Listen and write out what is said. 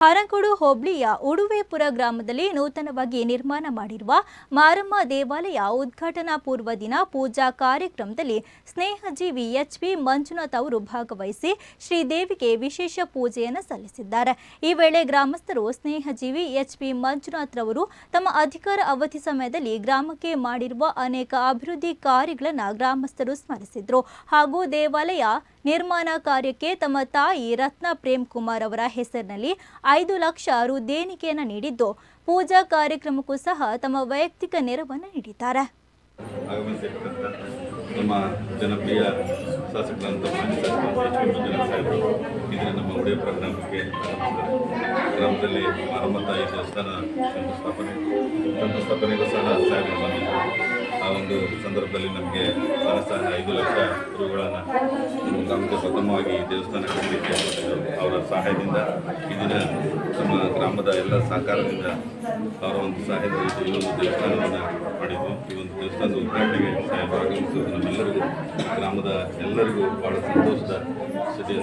ಹರಗೋಡು ಹೋಬಳಿಯ ಉಡುವೆಪುರ ಗ್ರಾಮದಲ್ಲಿ ನೂತನವಾಗಿ ನಿರ್ಮಾಣ ಮಾಡಿರುವ ಮಾರಮ್ಮ ದೇವಾಲಯ ಉದ್ಘಾಟನಾ ಪೂರ್ವ ದಿನ ಪೂಜಾ ಕಾರ್ಯಕ್ರಮದಲ್ಲಿ ಸ್ನೇಹಜೀವಿ ಎಚ್ ಪಿ ಮಂಜುನಾಥ್ ಅವರು ಭಾಗವಹಿಸಿ ಶ್ರೀದೇವಿಗೆ ವಿಶೇಷ ಪೂಜೆಯನ್ನು ಸಲ್ಲಿಸಿದ್ದಾರೆ. ಈ ವೇಳೆ ಗ್ರಾಮಸ್ಥರು ಸ್ನೇಹಜೀವಿ ಎಚ್ ಪಿ ಮಂಜುನಾಥ್ ರವರು ತಮ್ಮ ಅಧಿಕಾರ ಅವಧಿ ಸಮಯದಲ್ಲಿ ಗ್ರಾಮಕ್ಕೆ ಮಾಡಿರುವ ಅನೇಕ ಅಭಿವೃದ್ಧಿ ಕಾರ್ಯಗಳನ್ನು ಗ್ರಾಮಸ್ಥರು ಸ್ಮರಿಸಿದರು. ಹಾಗೂ ದೇವಾಲಯ ನಿರ್ಮಾಣ ಕಾರ್ಯಕ್ಕೆ ತಮ್ಮ ತಾಯಿ ರತ್ನ ಪ್ರೇಮ್ ಕುಮಾರ್ ಅವರ ಹೆಸರಿನಲ್ಲಿ ಐದು ಲಕ್ಷ ರು ದೇಣಿಗೆಯನ್ನು ನೀಡಿದ್ದು, ಪೂಜಾ ಕಾರ್ಯಕ್ರಮಕ್ಕೂ ಸಹ ತಮ್ಮ ವೈಯಕ್ತಿಕ ನೆರವನ್ನು ನೀಡಿದ್ದಾರೆ ನಮ್ಮ ಜನಪ್ರಿಯ ಶಾಸಕರಂತ ಮಾಜಿ ಇದರ ನಮ್ಮ ಗ್ರಾಮಕ್ಕೆ ಆಗಮಿಸಿದ್ದಾರೆ. ಗ್ರಾಮದಲ್ಲಿ ಮಾರಮ್ಮ ತಾಯಿ ದೇವಸ್ಥಾನ ಶಂಕುಸ್ಥಾಪನೆ, ಶಂಕುಸ್ಥಾಪನೆಗೂ ಸಹ ಸಾಹೇಬರು ಬಂದಿದ್ದರು ಆ ಒಂದು ಸಂದರ್ಭದಲ್ಲಿ ನಮಗೆ ಧನಸಹಾಯ ಐದು ಲಕ್ಷ ರುಗಳನ್ನು ನಮಗೆ ಪ್ರಥಮವಾಗಿ ದೇವಸ್ಥಾನ ಕಟ್ಟಲಿಕ್ಕೆ ಅವರ ಸಹಾಯದಿಂದ ಈ ದಿನ ನಮ್ಮ ಗ್ರಾಮದ ಎಲ್ಲ ಸಹಕಾರದಿಂದ ಅವರ ಒಂದು ಸಹಾಯದ ಈ ಒಂದು ದೇವಸ್ಥಾನವನ್ನು ಮಾಡಿದ್ವಿ ಈ ಒಂದು ದೇವಸ್ಥಾನದ ಉದ್ಘಾಟನೆಗೆ ಆಗಮಿಸುವುದು ನಮ್ಮೆಲ್ಲರಿಗೂ, ಗ್ರಾಮದ ಎಲ್ಲರಿಗೂ ಬಹಳ ಸಂತೋಷದ ಸುದ್ದಿ